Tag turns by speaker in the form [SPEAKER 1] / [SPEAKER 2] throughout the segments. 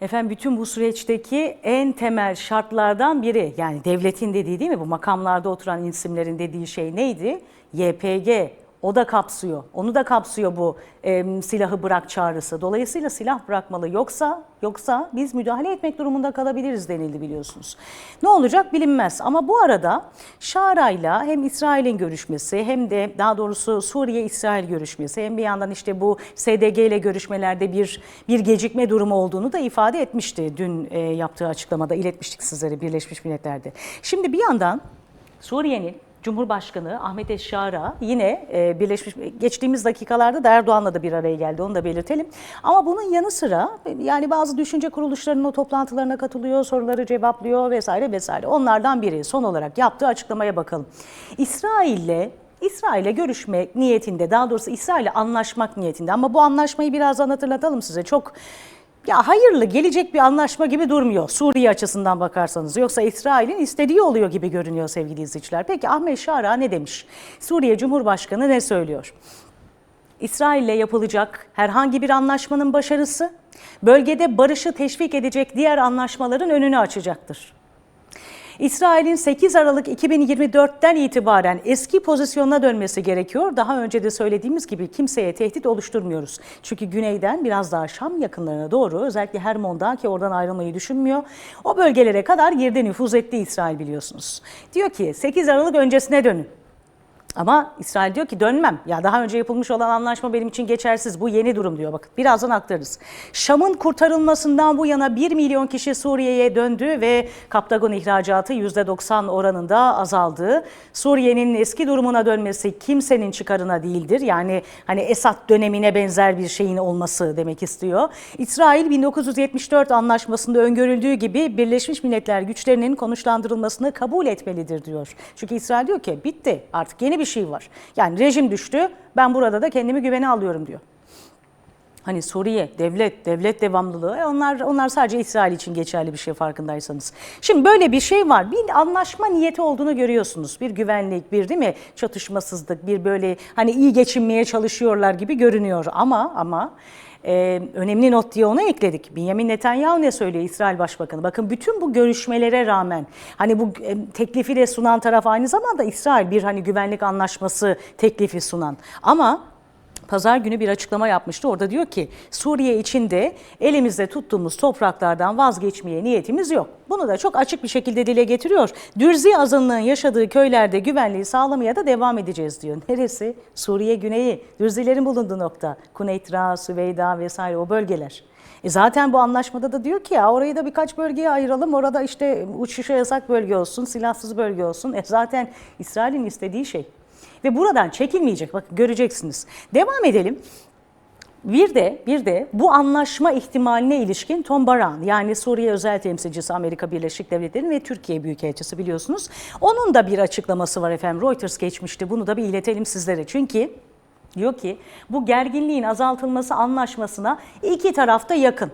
[SPEAKER 1] Efendim bütün bu süreçteki en temel şartlardan biri yani devletin dediği değil mi bu makamlarda oturan isimlerin dediği şey neydi? YPG o da kapsıyor. Onu da kapsıyor bu e, silahı bırak çağrısı. Dolayısıyla silah bırakmalı. Yoksa yoksa biz müdahale etmek durumunda kalabiliriz denildi biliyorsunuz. Ne olacak bilinmez. Ama bu arada Şara'yla hem İsrail'in görüşmesi hem de daha doğrusu Suriye-İsrail görüşmesi hem bir yandan işte bu SDG ile görüşmelerde bir bir gecikme durumu olduğunu da ifade etmişti. Dün e, yaptığı açıklamada iletmiştik sizlere Birleşmiş Milletler'de. Şimdi bir yandan Suriye'nin Cumhurbaşkanı Ahmet Eşşara yine e, Birleşmiş geçtiğimiz dakikalarda da Erdoğan'la da bir araya geldi onu da belirtelim. Ama bunun yanı sıra yani bazı düşünce kuruluşlarının o toplantılarına katılıyor, soruları cevaplıyor vesaire vesaire. Onlardan biri son olarak yaptığı açıklamaya bakalım. İsrail'le İsrail'le görüşmek niyetinde, daha doğrusu İsrail'le anlaşmak niyetinde ama bu anlaşmayı birazdan hatırlatalım size. Çok ya hayırlı gelecek bir anlaşma gibi durmuyor Suriye açısından bakarsanız. Yoksa İsrail'in istediği oluyor gibi görünüyor sevgili izleyiciler. Peki Ahmet Şara ne demiş? Suriye Cumhurbaşkanı ne söylüyor? İsrail'le yapılacak herhangi bir anlaşmanın başarısı bölgede barışı teşvik edecek diğer anlaşmaların önünü açacaktır. İsrail'in 8 Aralık 2024'ten itibaren eski pozisyonuna dönmesi gerekiyor. Daha önce de söylediğimiz gibi kimseye tehdit oluşturmuyoruz. Çünkü güneyden biraz daha Şam yakınlarına doğru özellikle Hermon'dan ki oradan ayrılmayı düşünmüyor. O bölgelere kadar girdi nüfuz etti İsrail biliyorsunuz. Diyor ki 8 Aralık öncesine dönün. Ama İsrail diyor ki dönmem. Ya daha önce yapılmış olan anlaşma benim için geçersiz. Bu yeni durum diyor. Bakın birazdan aktarırız. Şam'ın kurtarılmasından bu yana 1 milyon kişi Suriye'ye döndü ve Kaptagon ihracatı %90 oranında azaldı. Suriye'nin eski durumuna dönmesi kimsenin çıkarına değildir. Yani hani Esad dönemine benzer bir şeyin olması demek istiyor. İsrail 1974 anlaşmasında öngörüldüğü gibi Birleşmiş Milletler güçlerinin konuşlandırılmasını kabul etmelidir diyor. Çünkü İsrail diyor ki bitti artık yeni bir şey var. Yani rejim düştü ben burada da kendimi güvene alıyorum diyor. Hani Suriye, devlet, devlet devamlılığı e onlar onlar sadece İsrail için geçerli bir şey farkındaysanız. Şimdi böyle bir şey var. Bir anlaşma niyeti olduğunu görüyorsunuz. Bir güvenlik, bir değil mi? Çatışmasızlık, bir böyle hani iyi geçinmeye çalışıyorlar gibi görünüyor ama ama ee, önemli not diye ona ekledik. Benjamin Netanyahu ne söylüyor İsrail Başbakanı? Bakın bütün bu görüşmelere rağmen hani bu e, teklifi de sunan taraf aynı zamanda İsrail bir hani güvenlik anlaşması teklifi sunan. Ama Pazar günü bir açıklama yapmıştı. Orada diyor ki Suriye içinde elimizde tuttuğumuz topraklardan vazgeçmeye niyetimiz yok. Bunu da çok açık bir şekilde dile getiriyor. Dürzi azınlığın yaşadığı köylerde güvenliği sağlamaya da devam edeceğiz diyor. Neresi? Suriye güneyi. Dürzilerin bulunduğu nokta. Kuneytra, Süveyda vesaire o bölgeler. E zaten bu anlaşmada da diyor ki ya orayı da birkaç bölgeye ayıralım. Orada işte uçuşa yasak bölge olsun, silahsız bölge olsun. E zaten İsrail'in istediği şey. Ve buradan çekilmeyecek. Bakın göreceksiniz. Devam edelim. Bir de bir de bu anlaşma ihtimaline ilişkin Tom Baran yani Suriye özel temsilcisi Amerika Birleşik Devletleri ve Türkiye Büyükelçisi biliyorsunuz. Onun da bir açıklaması var efendim. Reuters geçmişti. Bunu da bir iletelim sizlere. Çünkü diyor ki bu gerginliğin azaltılması anlaşmasına iki tarafta yakın.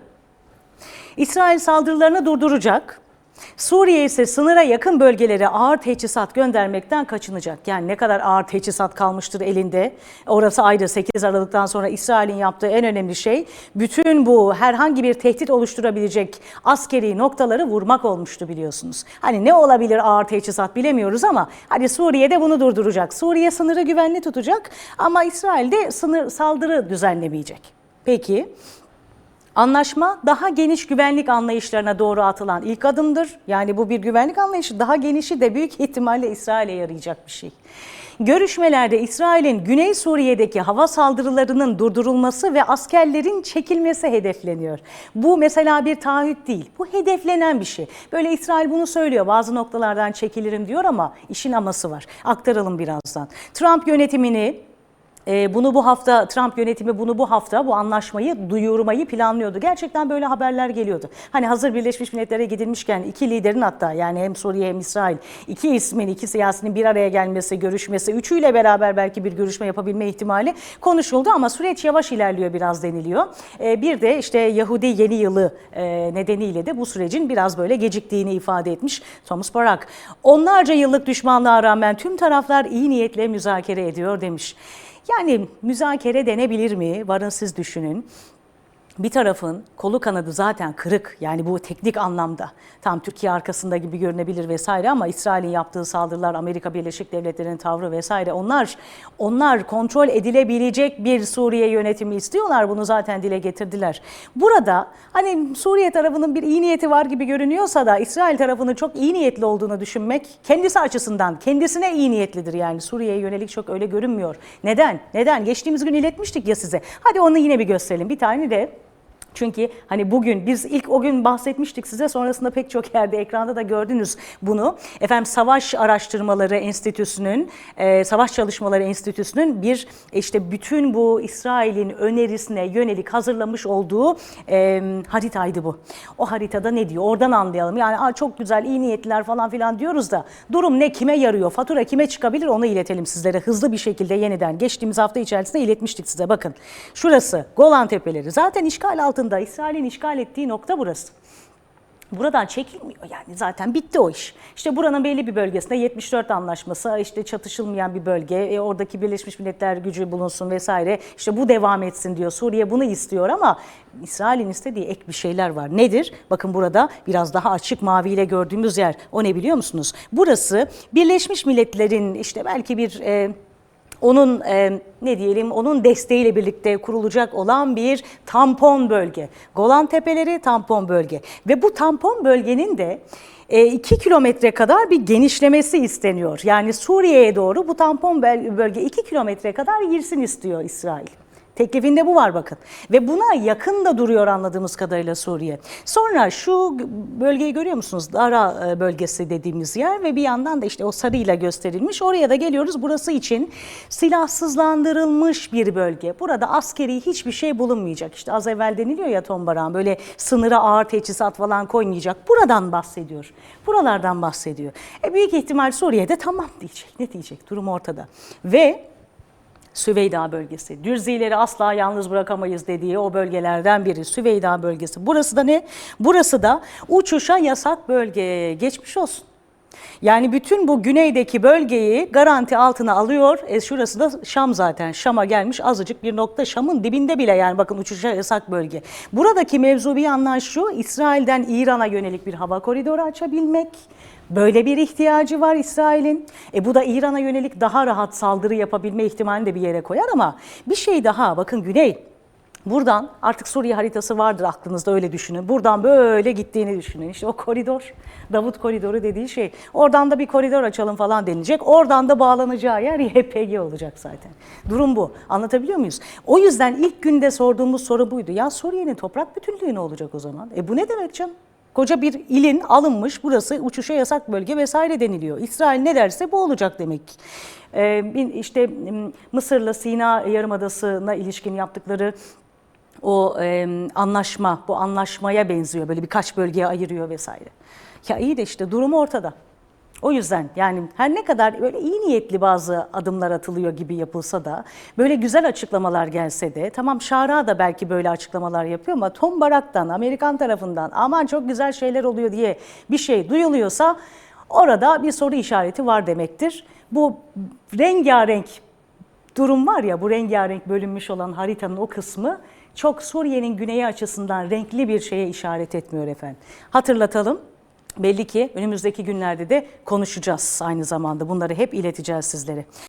[SPEAKER 1] İsrail saldırılarını durduracak. Suriye ise sınıra yakın bölgelere ağır teçhizat göndermekten kaçınacak. Yani ne kadar ağır teçhizat kalmıştır elinde. Orası ayrı 8 Aralık'tan sonra İsrail'in yaptığı en önemli şey bütün bu herhangi bir tehdit oluşturabilecek askeri noktaları vurmak olmuştu biliyorsunuz. Hani ne olabilir ağır teçhizat bilemiyoruz ama hani Suriye'de bunu durduracak. Suriye sınırı güvenli tutacak ama İsrail'de sınır saldırı düzenlemeyecek. Peki Anlaşma daha geniş güvenlik anlayışlarına doğru atılan ilk adımdır. Yani bu bir güvenlik anlayışı daha genişi de büyük ihtimalle İsrail'e yarayacak bir şey. Görüşmelerde İsrail'in Güney Suriye'deki hava saldırılarının durdurulması ve askerlerin çekilmesi hedefleniyor. Bu mesela bir taahhüt değil. Bu hedeflenen bir şey. Böyle İsrail bunu söylüyor. Bazı noktalardan çekilirim diyor ama işin aması var. Aktaralım birazdan. Trump yönetimini e, bunu bu hafta Trump yönetimi bunu bu hafta bu anlaşmayı duyurmayı planlıyordu. Gerçekten böyle haberler geliyordu. Hani hazır Birleşmiş Milletler'e gidilmişken iki liderin hatta yani hem Suriye hem İsrail iki ismin iki siyasinin bir araya gelmesi, görüşmesi, üçüyle beraber belki bir görüşme yapabilme ihtimali konuşuldu ama süreç yavaş ilerliyor biraz deniliyor. E, bir de işte Yahudi yeni yılı e, nedeniyle de bu sürecin biraz böyle geciktiğini ifade etmiş Thomas Barak. Onlarca yıllık düşmanlığa rağmen tüm taraflar iyi niyetle müzakere ediyor demiş. Yani müzakere denebilir mi? Varın siz düşünün. Bir tarafın kolu kanadı zaten kırık yani bu teknik anlamda tam Türkiye arkasında gibi görünebilir vesaire ama İsrail'in yaptığı saldırılar Amerika Birleşik Devletleri'nin tavrı vesaire onlar onlar kontrol edilebilecek bir Suriye yönetimi istiyorlar bunu zaten dile getirdiler. Burada hani Suriye tarafının bir iyi niyeti var gibi görünüyorsa da İsrail tarafının çok iyi niyetli olduğunu düşünmek kendisi açısından kendisine iyi niyetlidir yani Suriye'ye yönelik çok öyle görünmüyor. Neden? Neden? Geçtiğimiz gün iletmiştik ya size. Hadi onu yine bir gösterelim. Bir tane de çünkü hani bugün biz ilk o gün bahsetmiştik size sonrasında pek çok yerde ekranda da gördünüz bunu. Efendim Savaş Araştırmaları Enstitüsü'nün, e, Savaş Çalışmaları Enstitüsü'nün bir işte bütün bu İsrail'in önerisine yönelik hazırlamış olduğu e, haritaydı bu. O haritada ne diyor? Oradan anlayalım. Yani çok güzel iyi niyetliler falan filan diyoruz da durum ne kime yarıyor? Fatura kime çıkabilir onu iletelim sizlere hızlı bir şekilde yeniden. Geçtiğimiz hafta içerisinde iletmiştik size bakın. Şurası Golan Tepeleri zaten işgal altında İsrail'in işgal ettiği nokta burası. Buradan çekilmiyor yani zaten bitti o iş. İşte buranın belli bir bölgesinde 74 anlaşması işte çatışılmayan bir bölge e, oradaki Birleşmiş Milletler gücü bulunsun vesaire işte bu devam etsin diyor. Suriye bunu istiyor ama İsrail'in istediği ek bir şeyler var. Nedir? Bakın burada biraz daha açık maviyle gördüğümüz yer o ne biliyor musunuz? Burası Birleşmiş Milletler'in işte belki bir... E, onun e, ne diyelim onun desteğiyle birlikte kurulacak olan bir tampon bölge. Golan Tepeleri tampon bölge ve bu tampon bölgenin de 2 kilometre kadar bir genişlemesi isteniyor. Yani Suriye'ye doğru bu tampon bölge 2 kilometre kadar girsin istiyor İsrail. Teklifinde bu var bakın. Ve buna yakın da duruyor anladığımız kadarıyla Suriye. Sonra şu bölgeyi görüyor musunuz? Dara e, bölgesi dediğimiz yer ve bir yandan da işte o sarıyla gösterilmiş. Oraya da geliyoruz. Burası için silahsızlandırılmış bir bölge. Burada askeri hiçbir şey bulunmayacak. İşte az evvel deniliyor ya Tom Baran böyle sınıra ağır teçhizat falan koymayacak. Buradan bahsediyor. Buralardan bahsediyor. E büyük ihtimal Suriye'de tamam diyecek. Ne diyecek? Durum ortada. Ve Süveyda bölgesi. Dürzileri asla yalnız bırakamayız dediği o bölgelerden biri Süveyda bölgesi. Burası da ne? Burası da uçuşa yasak bölge. Geçmiş olsun. Yani bütün bu güneydeki bölgeyi garanti altına alıyor. E şurası da Şam zaten. Şam'a gelmiş azıcık bir nokta. Şam'ın dibinde bile yani bakın uçuşa yasak bölge. Buradaki mevzu bir yandan şu. İsrail'den İran'a yönelik bir hava koridoru açabilmek. Böyle bir ihtiyacı var İsrail'in. E bu da İran'a yönelik daha rahat saldırı yapabilme ihtimalini de bir yere koyar ama bir şey daha bakın Güney Buradan artık Suriye haritası vardır aklınızda öyle düşünün. Buradan böyle gittiğini düşünün. İşte o koridor, Davut koridoru dediği şey. Oradan da bir koridor açalım falan denilecek. Oradan da bağlanacağı yer YPG olacak zaten. Durum bu. Anlatabiliyor muyuz? O yüzden ilk günde sorduğumuz soru buydu. Ya Suriye'nin toprak bütünlüğü ne olacak o zaman? E bu ne demek canım? Koca bir ilin alınmış burası uçuşa yasak bölge vesaire deniliyor. İsrail ne derse bu olacak demek. Ee, işte Mısır'la Sina Yarımadası'na ilişkin yaptıkları o e, anlaşma, bu anlaşmaya benziyor. Böyle birkaç bölgeye ayırıyor vesaire. Ya iyi de işte durum ortada. O yüzden yani her ne kadar böyle iyi niyetli bazı adımlar atılıyor gibi yapılsa da böyle güzel açıklamalar gelse de tamam Şara da belki böyle açıklamalar yapıyor ama Tom Barak'tan Amerikan tarafından aman çok güzel şeyler oluyor diye bir şey duyuluyorsa orada bir soru işareti var demektir. Bu rengarenk durum var ya bu rengarenk bölünmüş olan haritanın o kısmı çok Suriye'nin güneyi açısından renkli bir şeye işaret etmiyor efendim. Hatırlatalım. Belli ki önümüzdeki günlerde de konuşacağız aynı zamanda. Bunları hep ileteceğiz sizlere.